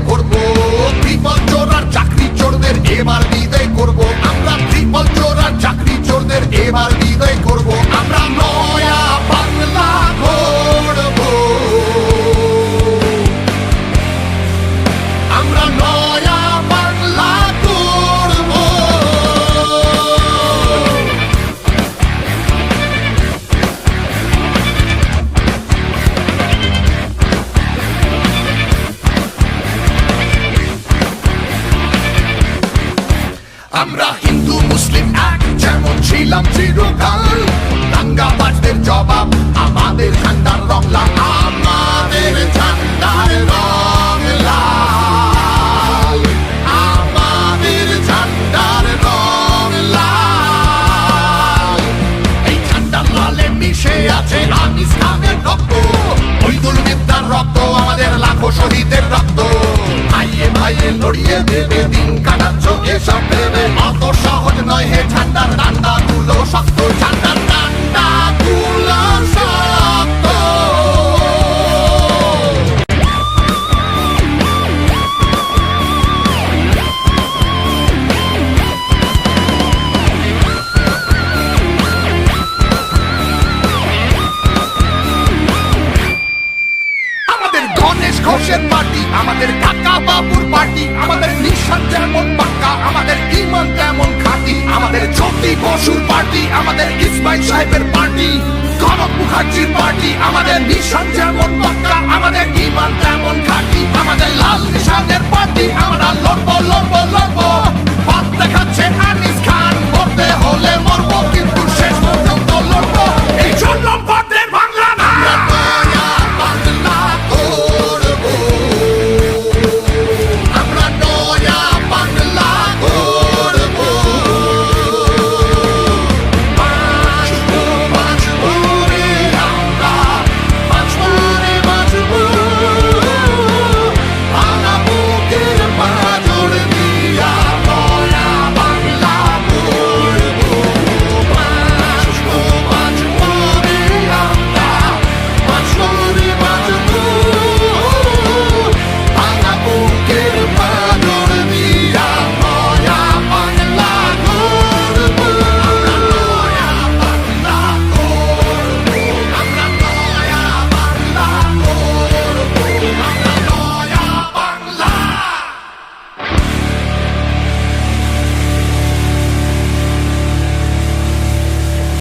por tu আমরা হিন্দু, মুসলিম এক। যেমন ছিলাম চিরকাল দাঙ্গাবাজদের জবাব, আমাদের ঝান্ডার রং আমাদের ঝান্ডার রং আমাদের রং এই লালে মিশে আছে আন ইসলামের রক্ত। ওই দুর্বৃত্তার রক্ত, আমাদের লাখো শহীদের রক্ত। ভাইয়ে ভাইয়ে লড়িয়ে দেবে দিন কাটাচ্ছ এসব সহজ নয় হে ঝান্ডার ডান্ডা গুলো শক্ত ঝান্ডার ডান্ডা গুলো শক্ত। আমাদের গণেশ ঘোষের পার্টি আমাদের কাকা বাবুর পার্টি আমাদের নিশান পার্টি আমাদের মিশন যেমন পাক্কা আমাদের ইমান তেমন খাঁটি আমাদের